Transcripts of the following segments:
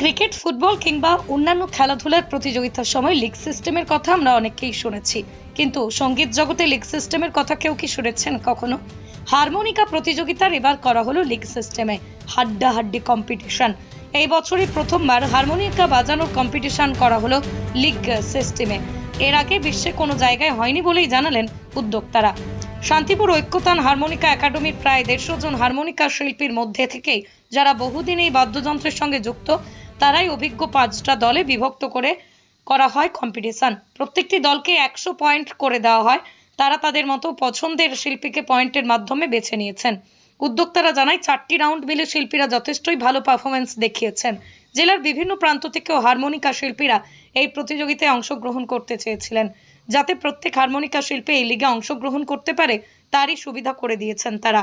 Cricket, football কিংবা অন্যান্য খেলাধুলার প্রতিযোগিতার সময় লিগ সিস্টেমের কথা আমরা অনেককেই শুনেছি। কিন্তু সংগীত জগতে লিগ সিস্টেমের কথা কেউ কি শুনেছেন কখনো? হারমোনিকা প্রতিযোগিতার এবার করা হলো লিগ সিস্টেমে হাড্ডাহাড্ডি কম্পিটিশন এই বছরই প্রথমবার হারমোনিকা বাজানোর কম্পিটিশন করা হলো লিগ সিস্টেমে এর আগে বিশ্বে কোনো জায়গায় হয়নি বলেই জানালেন উদ্যোক্তারা। শান্তিপুর ঐক্যতান হারমোনিকা একাডেমির প্রায় দেড়শো জন হারমোনিকা শিল্পীর মধ্যে থেকেই যারা বহুদিন এই বাদ্যযন্ত্রের সঙ্গে যুক্ত তারাই অভিজ্ঞ পাঁচটা দলে বিভক্ত করে করা হয় কম্পিটিশন প্রত্যেকটি দলকে একশো পয়েন্ট করে দেওয়া হয়। তারা তাদের মতো পছন্দের শিল্পীকে পয়েন্টের মাধ্যমে বেছে নিয়েছেন। উদ্যোক্তারা জানায়, চারটি রাউন্ড মিলে শিল্পীরা যথেষ্টই ভালো পারফরমেন্স দেখিয়েছেন। জেলার বিভিন্ন প্রান্ত থেকেও হারমোনিকা শিল্পীরা এই প্রতিযোগিতায় অংশগ্রহণ করতে চেয়েছিলেন। যাতে প্রত্যেক হারমোনিকা শিল্পী এই লিগে অংশগ্রহণ করতে পারে, তারই সুবিধা করে দিয়েছেন তারা।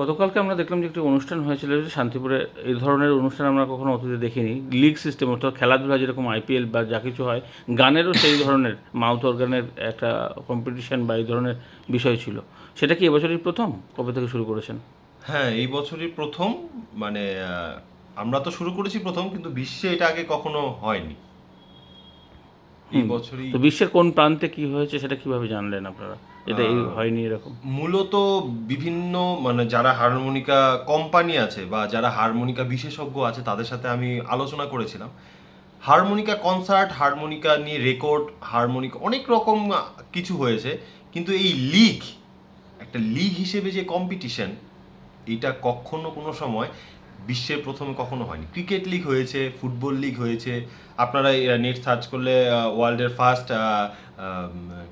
গতকালকে আমরা দেখলাম যে একটি অনুষ্ঠান হয়েছিল যে শান্তিপুরে এই ধরনের অনুষ্ঠান আমরা কখনো অতীতে দেখিনি। লিগ সিস্টেম অর্থাৎ খেলাধুলা যেরকম আইপিএল বা যা কিছু হয় গানেরও সেই ধরনের মাউথ অর্গানের একটা কম্পিটিশন বা এই ধরনের বিষয় ছিল। সেটা কি এবছরই প্রথম? কবে থেকে শুরু করেছেন? হ্যাঁ এই বছরই প্রথম। মানে আমরা তো শুরু করেছি প্রথম কিন্তু বিশ্বে এটা আগে কখনো হয়নি। এই বছরই তো বিশ্বের কোন প্রান্তে কি হয়েছে সেটা কীভাবে জানলেন আপনারা? এটা এই হয়নি এরকম। মূলত বিভিন্ন মানে যারা হারমোনিকা কোম্পানি আছে বা যারা হারমোনিকা বিশেষজ্ঞ আছে তাদের সাথে আমি আলোচনা করেছিলাম। হারমোনিকা কনসার্ট হারমোনিকা নিয়ে রেকর্ড হারমোনিকা অনেক রকম কিছু হয়েছে কিন্তু এই লিগ একটা লিগ হিসেবে যে কম্পিটিশন এটা কখনো কোনো সময় বিশ্বের প্রথমে কখনো হয়নি। ক্রিকেট লিগ হয়েছে ফুটবল লিগ হয়েছে আপনারা নেট সার্চ করলে ওয়ার্ল্ডের ফার্স্ট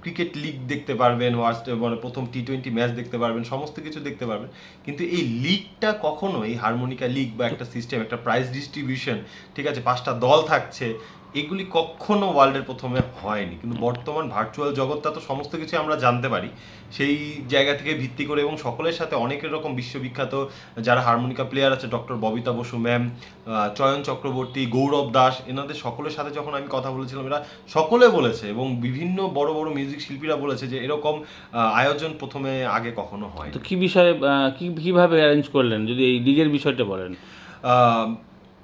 ক্রিকেট লিগ দেখতে পারবেন ওয়ার্স্ট মানে প্রথম টি টোয়েন্টি ম্যাচ দেখতে পারবেন, সমস্ত কিছু দেখতে পারবেন। কিন্তু এই লিগটা কখনো এই হারমোনিকা লিগ বা একটা সিস্টেম একটা প্রাইজ ডিস্ট্রিবিউশন ঠিক আছে, পাঁচটা দল থাকছে এগুলি কখনো ওয়ার্ল্ডের প্রথমে হয়নি। কিন্তু বর্তমান ভার্চুয়াল জগৎটা তো সমস্ত কিছু আমরা জানতে পারি। সেই জায়গা থেকে ভিত্তি করে এবং সকলের সাথে অনেকের রকম বিশ্ববিখ্যাত যারা হারমোনিকা প্লেয়ার আছে ডক্টর ববিতা বসু ম্যাম চয়ন চক্রবর্তী গৌরব দাস এনাদের সকলের সাথে যখন আমি কথা বলেছিলাম এরা সকলে বলেছে এবং বিভিন্ন বড় বড় মিউজিক শিল্পীরা বলেছে যে এরকম আয়োজন প্রথমে আগে কখনো হয় তো কী বিষয়ে কী কীভাবে অ্যারেঞ্জ করলেন? যদি এই লিগের বিষয়টা বলেন।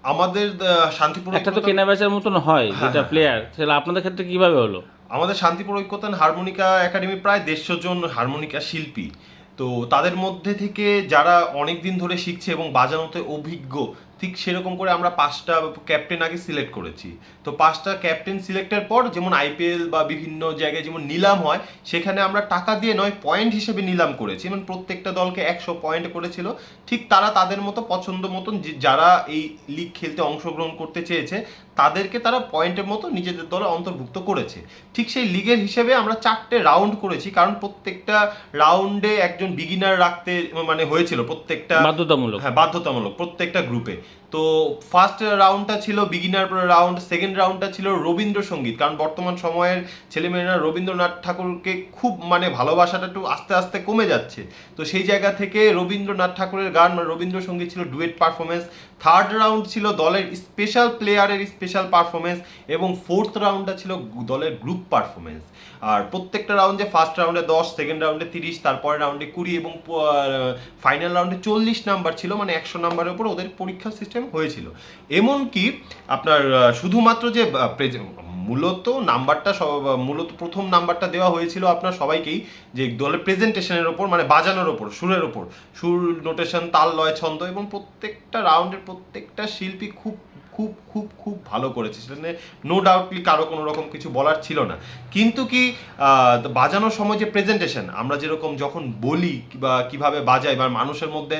আমাদের শান্তিপুর একটা তো কেনাবেচার মতন হয় হ্যাঁ, যেটা হ্যাঁ, প্লেয়ার সেটা আপনাদের ক্ষেত্রে কীভাবে হলো? আমাদের শান্তিপুর ঐক্যতান হারমোনিকা একাডেমি প্রায় দেড়শো জন হারমোনিকা শিল্পী। তো তাদের মধ্যে থেকে যারা অনেক দিন ধরে শিখছে এবং বাজানোতে অভিজ্ঞ ঠিক সেরকম করে আমরা পাঁচটা ক্যাপ্টেন আগে সিলেক্ট করেছি। তো পাঁচটা ক্যাপ্টেন সিলেক্টের পর যেমন আইপিএল বা বিভিন্ন জায়গায় যেমন নিলাম হয়, সেখানে আমরা টাকা দিয়ে নয় পয়েন্ট হিসেবে নিলাম করেছি। মানে প্রত্যেকটা দলকে একশো পয়েন্ট করেছিল। ঠিক তারা তাদের মতো পছন্দ মতন যারা এই লিগ খেলতে অংশগ্রহণ করতে চেয়েছে তাদেরকে তারা পয়েন্টের মতো নিজেদের দলে অন্তর্ভুক্ত করেছে। ঠিক সেই লিগের হিসেবে আমরা চারটে রাউন্ড করেছি কারণ প্রত্যেকটা রাউন্ডে একজন বিগিনার রাখতে মানে হয়েছিল প্রত্যেকটা বাধ্যতামূলক। হ্যাঁ বাধ্যতামূলক প্রত্যেকটা গ্রুপে তো ফার্স্ট রাউন্ডটা ছিল বিগিনার রাউন্ড সেকেন্ড রাউন্ডটা ছিল রবীন্দ্রসঙ্গীত। কারণ বর্তমান সময়ের ছেলেমেয়েরা রবীন্দ্রনাথ ঠাকুরকে খুব মানে ভালোবাসাটা একটু আস্তে আস্তে কমে যাচ্ছে। তো সেই জায়গা থেকে রবীন্দ্রনাথ ঠাকুরের গান মানে রবীন্দ্রসঙ্গীত ছিল ডুয়েট পারফরমেন্স থার্ড রাউন্ড ছিল দলের স্পেশাল প্লেয়ারের স্পেশাল পারফরমেন্স এবং ফোর্থ রাউন্ডটা ছিল দলের গ্রুপ পারফরমেন্স আর প্রত্যেকটা রাউন্ডে ফার্স্ট রাউন্ডে দশ সেকেন্ড রাউন্ডে তিরিশ, তারপরে রাউন্ডে কুড়ি এবং ফাইনাল রাউন্ডে চল্লিশ নাম্বার ছিল মানে একশো নাম্বারের উপর ওদের পরীক্ষা সিস্টেম হয়েছিল। এমনকি আপনার শুধুমাত্র যে মূলত নাম্বারটা মূলত প্রথম নাম্বারটা দেওয়া হয়েছিল আপনার সবাইকেই যে দলের প্রেজেন্টেশনের ওপর মানে বাজানোর ওপর, সুরের ওপর। সুর নোটেশন তাল, লয়, ছন্দ এবং প্রত্যেকটা রাউন্ডের প্রত্যেকটা শিল্পী খুব খুব খুব খুব ভালো করেছে। সেখানে নো ডাউটলি কারও কোনো রকম কিছু বলার ছিল না। কিন্তু কি বাজানোর সময় যে প্রেজেন্টেশন আমরা যেরকম যখন বলি বা কীভাবে বাজাই বা মানুষের মধ্যে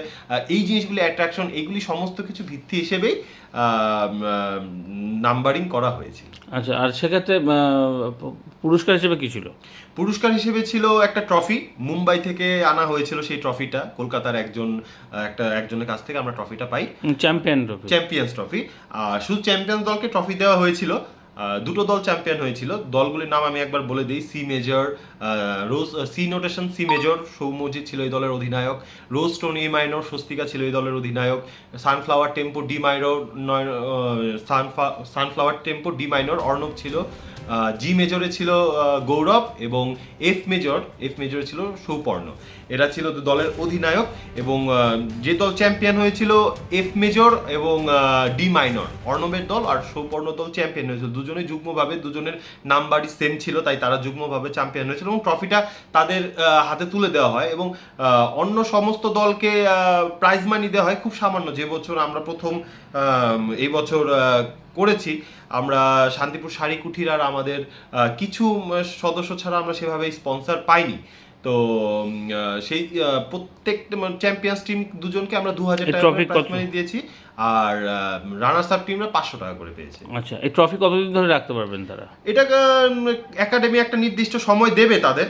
এই জিনিসগুলি অ্যাট্রাকশন এগুলি সমস্ত কিছু ভিত্তি হিসেবেই নাম্বারিং করা হয়েছে। আচ্ছা আর সেক্ষেত্রে পুরস্কার হিসেবে কি ছিল? পুরস্কার হিসেবে ছিল একটা ট্রফি মুম্বাই থেকে আনা হয়েছিল সেই ট্রফিটা কলকাতার একজন একটা একজনের কাছ থেকে আমরা ট্রফিটা পাই। চ্যাম্পিয়ন ট্রফি চ্যাম্পিয়ন্স ট্রফি আর শুধু চ্যাম্পিয়ন দলকে ট্রফি দেওয়া হয়েছিল দুটো দল চ্যাম্পিয়ন হয়েছিল। দলগুলির নাম আমি একবার বলে দিই C major rose C notation C major Soumajit ছিল এই দলের অধিনায়ক রোজ টোনি মাইনর স্বস্তিকা ছিল এই দলের অধিনায়ক sunflower tempo D minor sunflower tempo D minor Arnab ছিল জি মেজরে ছিল গৌরব এবং এফ মেজর এফ মেজরে ছিল সৌপর্ণ। এরা ছিল দলের অধিনায়ক এবং যে দল চ্যাম্পিয়ন হয়েছিল এফ মেজর এবং ডি মাইনর অর্ণবের দল আর সৌপর্ণ দল চ্যাম্পিয়ন হয়েছিল। দুজনেই যুগ্মভাবে দুজনের নাম্বারই সেম ছিল তাই তারা যুগ্মভাবে চ্যাম্পিয়ন হয়েছিল এবং ট্রফিটা তাদের হাতে তুলে দেওয়া হয় এবং অন্য সমস্ত দলকে প্রাইজ মানি দেওয়া হয়। খুব সামান্য যে বছর আমরা প্রথম এই বছর করেছি। আমরা শান্তিপুর শাড়ি কুঠির আর আমাদের কিছু সদস্য ছাড়া আমরা সেভাবে স্পন্সর পাইনি। তো সেই আহ, প্রত্যেকটা চ্যাম্পিয়ন্স টিম দুজনকে আমরা দু হাজার টাকা দিয়েছি। আর রানার্স আপ টিমরা পাঁচশো টাকা করে পেয়েছে। আচ্ছা এই ট্রফি কতদিন ধরে রাখতে পারবেন তারা? এটা একাডেমি একটা নির্দিষ্ট সময় দেবে তাদের।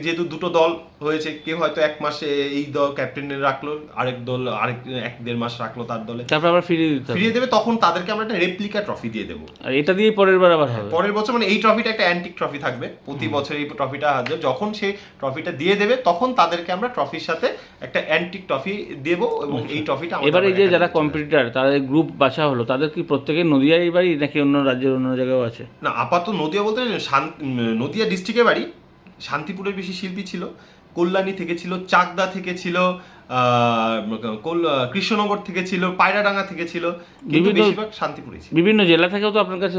যেহেতু দুটো দল হয়েছে কেউ হয়তো এক মাসে এই দল ক্যাপ্টেনের রাখল আরেক দল আরেক এক দেড় মাস রাখল তার দলে। তারপর আবার ফিরিয়ে দিতে ফিরিয়ে দেবে তখন তাদেরকে আমরা একটা রেপ্লিকা ট্রফি দিয়ে দেবো। আর এটা দিয়ে পরের বার আবার হবে। পরের বছর মানে এই ট্রফিটা একটা অ্যান্টিক ট্রফি থাকবে। প্রতি বছর এই ট্রফিটা আসবে। যখন সেই ট্রফিটা দিয়ে দেবে তখন তাদেরকে আমরা ট্রফির সাথে একটা অ্যান্টিক ট্রফি দেব এবং এই ট্রফিটা এবার এই যে যারা কম্পিটিটার তাদের গ্রুপ বাছা হলো তাদের কি প্রত্যেকে নদিয়ারই বাড়ি নাকি অন্য রাজ্যের অন্য জায়গায়ও আছে? না আপাতত নদিয়া বলতে শান- উম, নদিয়া ডিস্ট্রিক্টে বাড়ি শান্তিপুরের বেশি শিল্পী ছিল কল্যাণী থেকে ছিল চাকদা থেকে ছিল কৃষ্ণনগর থেকে ছিল পায়রাডাঙ্গা থেকে ছিল কিন্তু বেশিরভাগ শান্তিপুরে ছিল। বিভিন্ন জেলা থেকেও তো আপনার কাছে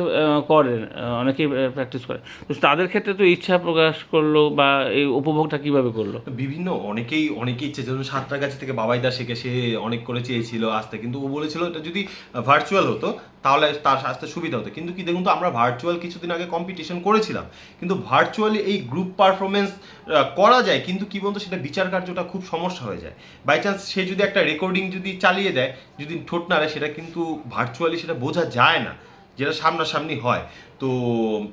করেন অনেকেই প্র্যাকটিস করে। তো তাদের ক্ষেত্রে তো ইচ্ছা প্রকাশ করল বা এই উপভোগটা কীভাবে করল? বিভিন্ন অনেকেই অনেকেই ইচ্ছে যেমন সাঁতরাগাছি থেকে বাবাইদা শেখে সে অনেক করে চেয়েছিল আসতে কিন্তু ও বলেছিল এটা যদি ভার্চুয়াল হতো তাহলে তার আসতে সুবিধা হতো। কিন্তু কি দেখুন তো আমরা ভার্চুয়াল কিছুদিন আগে কম্পিটিশন করেছিলাম কিন্তু ভার্চুয়ালি এই গ্রুপ পারফরমেন্স করা যায় কিন্তু কি বলতো সেটা বিচার কার্যটা খুব সমস্যা হয়ে যায়। বাই চান্স সে যদি একটা রেকর্ডিং যদি চালিয়ে দেয়, যদি ঠোঁট নাড়ে, সেটা কিন্তু ভার্চুয়ালি সেটা বোঝা যায় না, যেটা সামনাসামনি হয়। তো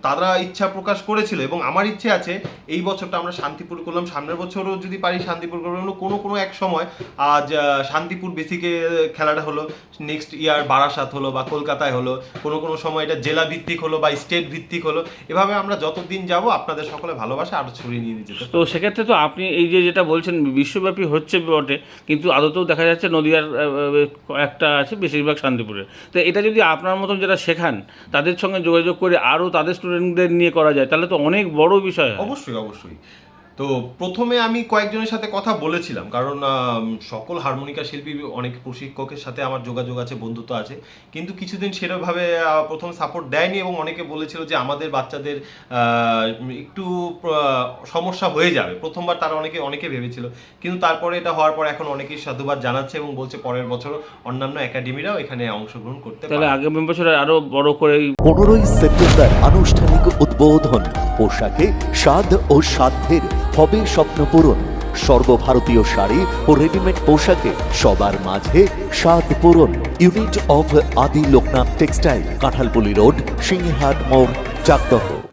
তারা ইচ্ছা প্রকাশ করেছিল এবং আমার ইচ্ছে আছে এই বছরটা আমরা শান্তিপুর করলাম। সামনের বছরও যদি পারি শান্তিপুর করব। আমরা কোনো কোনো এক সময় আজ শান্তিপুর বেসিকে খেলাটা হলো নেক্সট ইয়ার বারাসাত হলো বা কলকাতায় হলো, কোনো কোনো সময় এটা জেলা ভিত্তিক হলো বা স্টেট ভিত্তিক হলো, এভাবে আমরা যতদিন যাব আপনাদের সকলে ভালোবাসা আরও ছড়িয়ে নিয়ে যেতে তো সেক্ষেত্রে তো আপনি এই যে যেটা বলছেন, বিশ্বব্যাপী হচ্ছে বটে, কিন্তু আদতেও দেখা যাচ্ছে নদিয়ার একটা আছে বেশিরভাগ শান্তিপুরে তো এটা যদি আপনার মতন যারা শেখান, তাদের সঙ্গে যোগাযোগ করে আরও তাদের স্টুডেন্টদের নিয়ে করা যায় তাহলে তো অনেক বড় বিষয় অবশ্যই অবশ্যই। তো প্রথমে আমি কয়েকজনের সাথে কথা বলেছিলাম কারণ সকল হারমোনিকা শিল্পী অনেক প্রশিক্ষকের সাথে আমার যোগাযোগ আছে বন্ধুত্ব আছে কিন্তু কিছুদিন সেরকমভাবে প্রথম সাপোর্ট দেয়নি এবং অনেকে বলেছিল যে আমাদের বাচ্চাদের একটু সমস্যা হয়ে যাবে। প্রথমবার তারা অনেকে অনেকে ভেবেছিল কিন্তু তারপরে এটা হওয়ার পর এখন অনেকেই সাধুবাদ জানাচ্ছে এবং বলছে পরের বছর অন্যান্য একাডেমিরাও এখানে অংশগ্রহণ করতে তাহলে পারে আগামী বছর আরও বড় করে পনেরোই সেপ্টেম্বর আনুষ্ঠানিক উদ্বোধন পোশাকে স্বাদ ও সাধ্যের হবে স্বপ্ন পূরণ। সর্বভারতীয় শাড়ি ও রেডিমেড পোশাকে সবার মাঝে স্বাদ পূরণ। Unit of Adi Loknath textile, Kanthalpuli road, Singhat মোড় চাকদহ